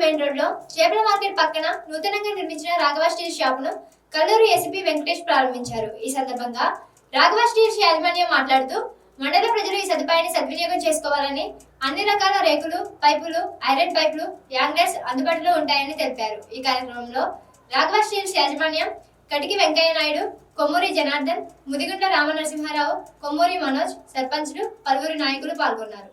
చేపల మార్కెట్ పక్కన నూతనంగా నిర్మించిన రాఘవ స్టీల్ షాపును కల్లూరు ఎస్పీ వెంకటేష్ ప్రారంభించారు. ఈ సందర్భంగా రాఘవ స్టీల్స్ యాజమాన్యం మాట్లాడుతూ మండల ప్రజలు ఈ సదుపాయాన్ని సద్వినియోగం చేసుకోవాలని అన్ని రకాల రేకులు పైపులు ఐరన్ పైపులు యాంగ్లర్స్ అందుబాటులో ఉంటాయని తెలిపారు. ఈ కార్యక్రమంలో రాఘవ స్టీల్స్ యాజమాన్యం కటికి వెంకయ్య నాయుడు కొమ్మూరి జనార్దన్ ముదిగుండ్ల రామనరసింహారావు కొమ్మూరి మనోజ్ సర్పంచ్లు పలువురు నాయకులు పాల్గొన్నారు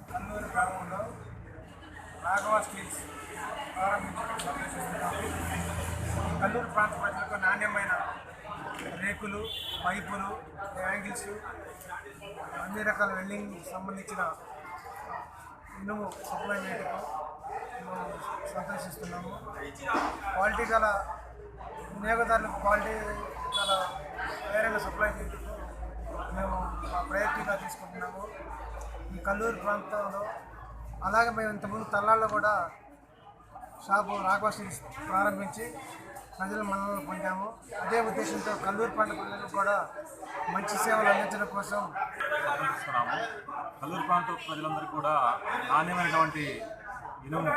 కల్లూరు గ్రామంలో రాఘవ కల్లూరు ప్రాంత ప్రజలకు నాణ్యమైన రేకులు పైపులు యాంగిల్స్ అన్ని రకాల వెల్డింగ్ సంబంధించిన ఇనుము సప్లై చేయటకు మేము సంతోషిస్తున్నాము. క్వాలిటీ గల వినియోగదారులకు క్వాలిటీ గల వేరేగా సప్లై చేయటకు మేము మా ప్రయత్నంగా తీసుకుంటున్నాము. ఈ కల్లూరు ప్రాంతంలో అలాగే మేము ఇంతకుముందు తల్లాల్లో కూడా షాపు రాఘవ స్టీల్స్ ప్రారంభించి ప్రజల మనల్ని పొందాము. అదే ఉద్దేశంతో కల్లూరు పంట ప్రజలకు కూడా మంచి సేవలు అందించడం కోసం ఇస్తున్నాము కల్లూరు ప్రాంత ప్రజలందరికీ కూడా నాణ్యమైనటువంటి ఇనుము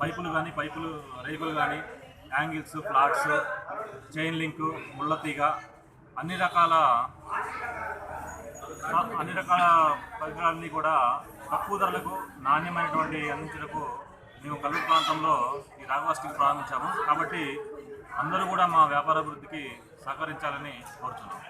పైపులు కానీ పైపులు రేకులు కానీ యాంగిల్స్ ఫ్లాట్స్ చైన్ లింకు ముళ్ళతీగ అన్ని రకాల అన్ని రకాల పరికరాలన్నీ కూడా తక్కువ ధరలకు నాణ్యమైనటువంటి అందించడకు మేము కల్లూరు ప్రాంతంలో ఈ రాఘవ స్టీల్ ప్రారంభించాము. కాబట్టి అందరూ కూడా మా వ్యాపార అభివృద్ధికి సహకరించాలని కోరుతున్నాం.